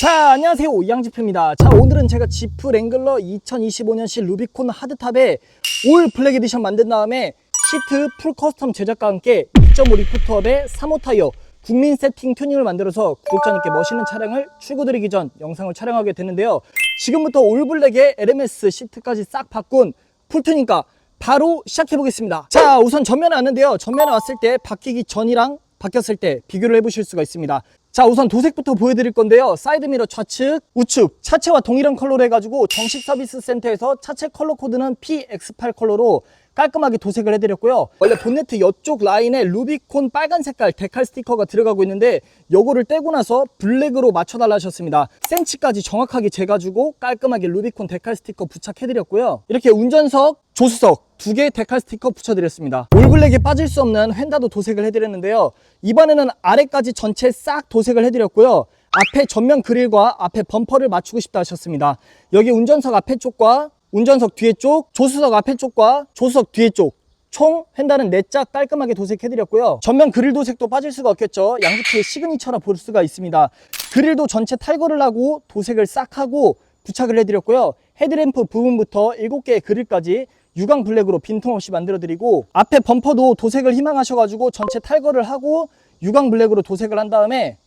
자 안녕하세요. 이양지프입니다. 자 오늘은 제가 지프 랭글러 2025년식 루비콘 하드탑에 올 블랙 에디션 만든 다음에 시트 풀 커스텀 제작과 함께 2.5 리프트업의 3호 타이어 국민 세팅 튜닝을 만들어서 구독자님께 멋있는 차량을 출고드리기 전 영상을 촬영하게 됐는데요. 지금부터 올 블랙의 LMS 시트까지 싹 바꾼 풀튜닝가 바로 시작해 보겠습니다. 자 우선 전면에 왔는데요. 전면에 왔을 때 바뀌기 전이랑 바뀌었을 때 비교를 해보실 수가 있습니다 자 우선 도색부터 보여드릴 건데요. 사이드미러 좌측 우측 차체와 동일한 컬러로 해가지고 정식 서비스 센터에서 차체 컬러 코드는 PX8 컬러로 깔끔하게 도색을 해드렸고요 원래 본네트 옆쪽 라인에 루비콘 빨간 색깔 데칼 스티커가 들어가고 있는데 요거를 떼고 나서 블랙으로 맞춰달라 하셨습니다 센치까지 정확하게 재가지고 깔끔하게 루비콘 데칼 스티커 부착해드렸고요 이렇게 운전석 조수석 두 개의 데칼 스티커 붙여드렸습니다. 올블랙에 빠질 수 없는 휀다도 도색을 해드렸는데요. 이번에는 아래까지 전체 싹 도색을 해드렸고요. 앞에 전면 그릴과 앞에 범퍼를 맞추고 싶다 하셨습니다. 여기 운전석 앞에 쪽과 운전석 뒤에 쪽, 조수석 앞에 쪽과 조수석 뒤에 쪽 총 휀다는 네 짝 깔끔하게 도색해드렸고요. 전면 그릴 도색도 빠질 수가 없겠죠. 양지프의 시그니처라 볼 수가 있습니다. 그릴도 전체 탈거를 하고 도색을 싹 하고 부착을 해드렸고요. 헤드램프 부분부터 7개의 그릴까지 유광 블랙으로 빈틈없이 만들어드리고 앞에 범퍼도 도색을 희망하셔가지고 전체 탈거를 하고 유광 블랙으로 도색을 한 다음에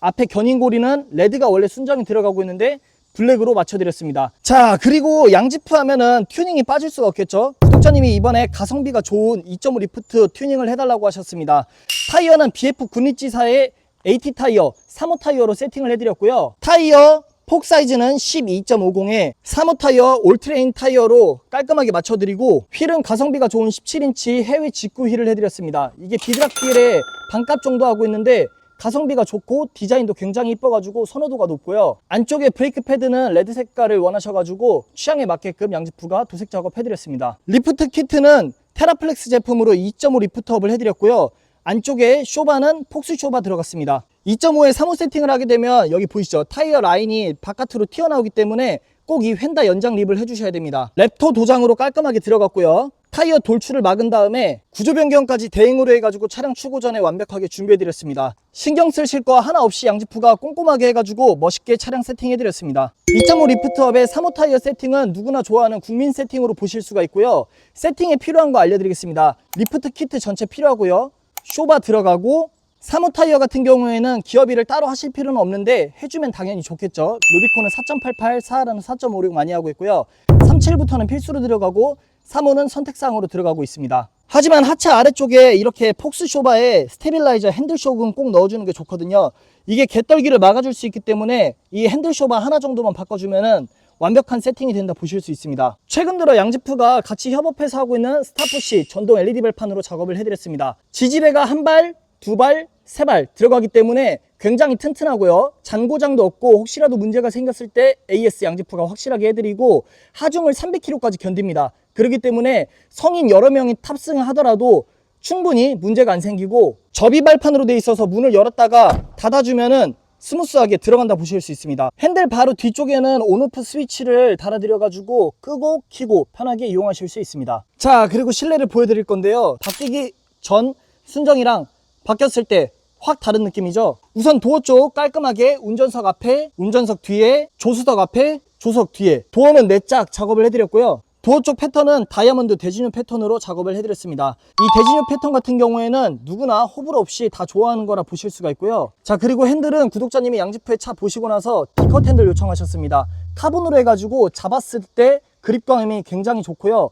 앞에 견인고리는 레드가 원래 순정이 들어가고 있는데 블랙으로 맞춰드렸습니다. 자 그리고 양지프 하면은 튜닝이 빠질 수가 없겠죠. 구독자님이 이번에 가성비가 좋은 2.5 리프트 튜닝을 해달라고 하셨습니다. 타이어는 BF 군리지사의 AT 타이어 3호 타이어로 세팅을 해드렸고요. 타이어 폭 사이즈는 12.50에 3호 타이어 올트레인 타이어로 깔끔하게 맞춰드리고 휠은 가성비가 좋은 17인치 해외 직구 휠을 해드렸습니다. 이게 비드락 휠에 반값 정도 하고 있는데 가성비가 좋고 디자인도 굉장히 이뻐가지고 선호도가 높고요. 안쪽에 브레이크 패드는 레드 색깔을 원하셔가지고 취향에 맞게끔 양지프가 도색 작업해드렸습니다. 리프트 키트는 테라플렉스 제품으로 2.5 리프트업을 해드렸고요. 안쪽에 쇼바는 폭스 쇼바 들어갔습니다. 2.5에 3호 세팅을 하게 되면 여기 보이시죠? 타이어 라인이 바깥으로 튀어나오기 때문에 꼭 이 휀다 연장 립을 해주셔야 됩니다. 랩토 도장으로 깔끔하게 들어갔고요. 타이어 돌출을 막은 다음에 구조 변경까지 대행으로 해가지고 차량 출고 전에 완벽하게 준비해드렸습니다. 신경 쓰실 거 하나 없이 양지프가 꼼꼼하게 해가지고 멋있게 차량 세팅해드렸습니다. 2.5 리프트업의 3호 타이어 세팅은 누구나 좋아하는 국민 세팅으로 보실 수가 있고요. 세팅에 필요한 거 알려드리겠습니다. 리프트 키트 전체 필요하고요. 쇼바 들어가고 3호 타이어 같은 경우에는 기어비를 따로 하실 필요는 없는데 해주면 당연히 좋겠죠. 루비콘은 4.88, 4하라는 4.56 많이 하고 있고요. 37부터는 필수로 들어가고 3호는 선택사항으로 들어가고 있습니다. 하지만 하체 아래쪽에 이렇게 폭스 쇼바에 스테빌라이저 핸들 쇼크는 꼭 넣어주는 게 좋거든요. 이게 개떨기를 막아줄 수 있기 때문에 이 핸들 쇼바 하나 정도만 바꿔주면은 완벽한 세팅이 된다 보실 수 있습니다. 최근 들어 양지프가 같이 협업해서 하고 있는 스타프시 전동 LED 발판으로 작업을 해드렸습니다. 지지배가 한 발, 두 발, 세 발 들어가기 때문에 굉장히 튼튼하고요. 잔고장도 없고 혹시라도 문제가 생겼을 때 AS 양지프가 확실하게 해드리고 하중을 300kg까지 견딥니다. 그렇기 때문에 성인 여러 명이 탑승을 하더라도 충분히 문제가 안 생기고 접이 발판으로 돼 있어서 문을 열었다가 닫아주면은 스무스하게 들어간다 보실 수 있습니다. 핸들 바로 뒤쪽에는 온오프 스위치를 달아드려 가지고 끄고 키고 편하게 이용하실 수 있습니다. 자 그리고 실내를 보여드릴 건데요. 바뀌기 전 순정이랑 바뀌었을 때 확 다른 느낌이죠. 우선 도어 쪽 깔끔하게 운전석 앞에, 운전석 뒤에, 조수석 앞에, 조석 뒤에 도어는 4짝 작업을 해드렸고요. 도어 쪽 패턴은 다이아몬드 대진유 패턴으로 작업을 해드렸습니다. 이 대진유 패턴 같은 경우에는 누구나 호불호 없이 다 좋아하는 거라 보실 수가 있고요. 자 그리고 핸들은 구독자님이 양지프의 차 보시고 나서 디컷 핸들 요청하셨습니다. 카본으로 해가지고 잡았을 때 그립감이 굉장히 좋고요.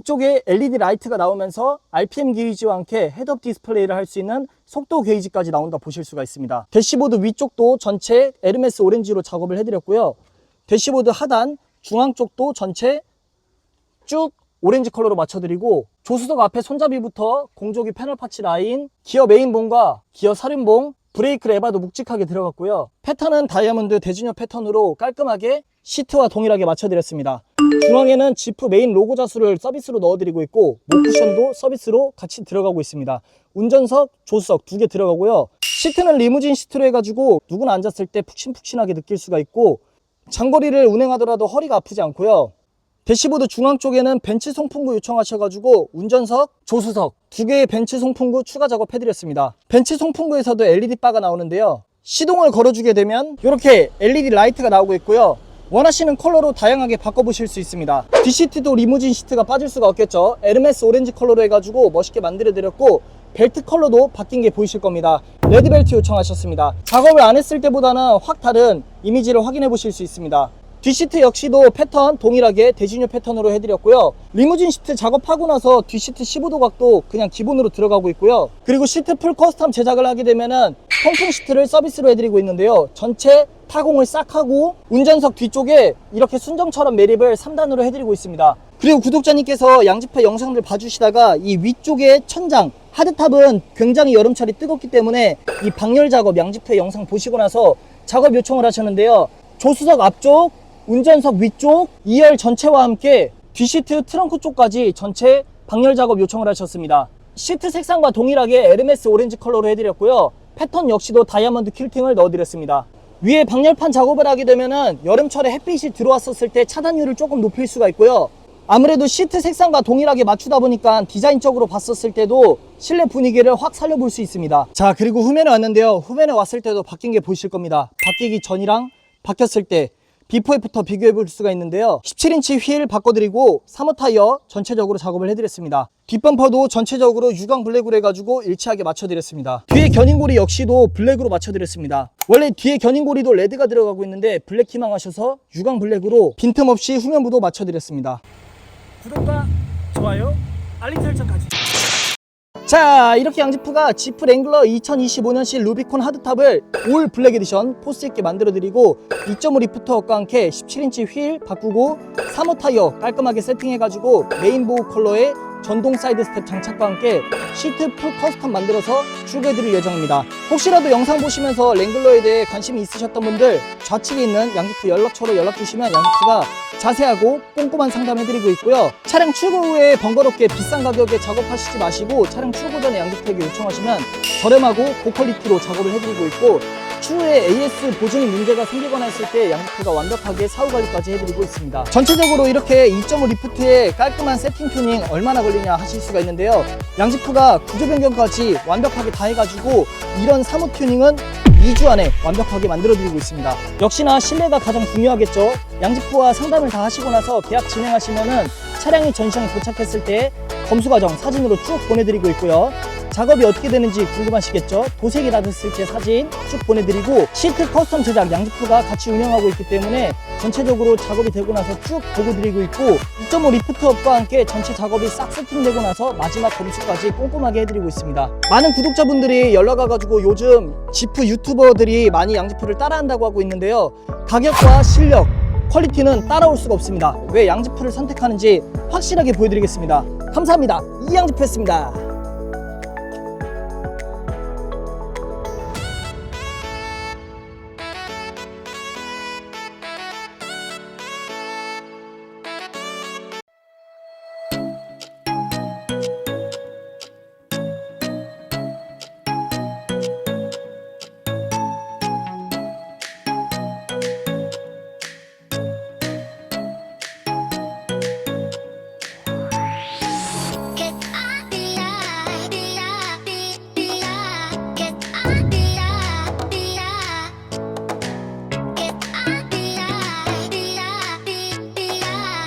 이쪽에 LED 라이트가 나오면서 RPM 게이지와 함께 헤드업 디스플레이를 할 수 있는 속도 게이지까지 나온다 보실 수가 있습니다. 대시보드 위쪽도 전체 에르메스 오렌지로 작업을 해드렸고요. 대시보드 하단 중앙 쪽도 전체 쭉 오렌지 컬러로 맞춰드리고 조수석 앞에 손잡이부터 공조기 패널 파츠 라인, 기어 메인봉과 기어 살인봉, 브레이크 레바도 묵직하게 들어갔고요. 패턴은 다이아몬드 대진형 패턴으로 깔끔하게 시트와 동일하게 맞춰드렸습니다. 중앙에는 지프 메인 로고 자수를 서비스로 넣어드리고 있고 모쿠션도 서비스로 같이 들어가고 있습니다. 운전석, 조수석 두 개 들어가고요. 시트는 리무진 시트로 해가지고 누구나 앉았을 때 푹신푹신하게 느낄 수가 있고 장거리를 운행하더라도 허리가 아프지 않고요. 대시보드 중앙 쪽에는 벤츠 송풍구 요청하셔가지고 운전석, 조수석 두 개의 벤츠 송풍구 추가 작업해드렸습니다. 벤츠 송풍구에서도 LED 바가 나오는데요. 시동을 걸어주게 되면 이렇게 LED 라이트가 나오고 있고요. 원하시는 컬러로 다양하게 바꿔보실 수 있습니다. 뒷시트도 리무진 시트가 빠질 수가 없겠죠. 에르메스 오렌지 컬러로 해가지고 멋있게 만들어드렸고 벨트 컬러도 바뀐 게 보이실 겁니다. 레드벨트 요청하셨습니다. 작업을 안 했을 때보다는 확 다른 이미지를 확인해 보실 수 있습니다. 뒷시트 역시도 패턴 동일하게 대진유 패턴으로 해드렸고요. 리무진 시트 작업하고 나서 뒷시트 15도 각도 그냥 기본으로 들어가고 있고요. 그리고 시트 풀 커스텀 제작을 하게 되면은 통풍 시트를 서비스로 해드리고 있는데요. 전체 타공을 싹 하고 운전석 뒤쪽에 이렇게 순정처럼 매립을 3단으로 해드리고 있습니다. 그리고 구독자님께서 양지파 영상들 봐주시다가 이 위쪽에 천장 하드탑은 굉장히 여름철이 뜨겁기 때문에 이 방열 작업 양지파 영상 보시고 나서 작업 요청을 하셨는데요. 조수석 앞쪽, 운전석 위쪽, 2열 전체와 함께 뒷시트 트렁크 쪽까지 전체 방열 작업 요청을 하셨습니다. 시트 색상과 동일하게 에르메스 오렌지 컬러로 해드렸고요. 패턴 역시도 다이아몬드 퀼팅을 넣어드렸습니다. 위에 방열판 작업을 하게 되면은 여름철에 햇빛이 들어왔었을 때 차단율을 조금 높일 수가 있고요. 아무래도 시트 색상과 동일하게 맞추다 보니까 디자인적으로 봤었을 때도 실내 분위기를 확 살려볼 수 있습니다. 자, 그리고 후면에 왔는데요. 후면에 왔을 때도 바뀐 게 보이실 겁니다. 바뀌기 전이랑 바뀌었을 때 비포 애프터 비교해 볼 수가 있는데요. 17인치 휠 바꿔드리고 3호 타이어 전체적으로 작업을 해드렸습니다. 뒷범퍼도 전체적으로 유광 블랙으로 해가지고 일치하게 맞춰드렸습니다. 뒤에 견인고리 역시도 블랙으로 맞춰드렸습니다. 원래 뒤에 견인고리도 레드가 들어가고 있는데 블랙 희망하셔서 유광 블랙으로 빈틈없이 후면부도 맞춰드렸습니다. 구독과 좋아요 알림 설정까지 자 이렇게 양지프가 지프 랭글러 2025년식 루비콘 하드탑을 올 블랙 에디션 포스 있게 만들어 드리고 2.5 리프터과 함께 17인치 휠 바꾸고 3호 타이어 깔끔하게 세팅해 가지고 레인보우 컬러의 전동 사이드 스텝 장착과 함께 시트 풀 커스텀 만들어서 출고해 드릴 예정입니다 혹시라도 영상 보시면서 랭글러에 대해 관심이 있으셨던 분들 좌측에 있는 양지프 연락처로 연락 주시면 양지프가 자세하고 꼼꼼한 상담해드리고 있고요. 차량 출고 후에 번거롭게 비싼 가격에 작업하시지 마시고 차량 출고 전에 양지팩에 요청하시면 저렴하고 고퀄리티로 작업을 해드리고 있고 추후에 AS 보증 문제가 생기거나 했을 때 양지프가 완벽하게 사후 관리까지 해드리고 있습니다. 전체적으로 이렇게 2.5 리프트의 깔끔한 세팅 튜닝 얼마나 걸리냐 하실 수가 있는데요. 양지프가 구조 변경까지 완벽하게 다 해가지고 이런 사무 튜닝은 2주 안에 완벽하게 만들어드리고 있습니다. 역시나 신뢰가 가장 중요하겠죠. 양지프와 상담을 다 하시고 나서 계약 진행하시면은 차량이 전시장에 도착했을 때 검수 과정 사진으로 쭉 보내드리고 있고요. 작업이 어떻게 되는지 궁금하시겠죠? 도색이 다 됐을 때 사진 쭉 보내드리고 시트 커스텀 제작 양지프가 같이 운영하고 있기 때문에 전체적으로 작업이 되고 나서 쭉 보고 드리고 있고 2.5 리프트업과 함께 전체 작업이 싹 세팅되고 나서 마지막 검수까지 꼼꼼하게 해드리고 있습니다. 많은 구독자분들이 연락 와가지고 요즘 지프 유튜버들이 많이 양지프를 따라한다고 하고 있는데요. 가격과 실력, 퀄리티는 따라올 수가 없습니다. 왜 양지프를 선택하는지 확실하게 보여드리겠습니다. 감사합니다. 이양지프였습니다.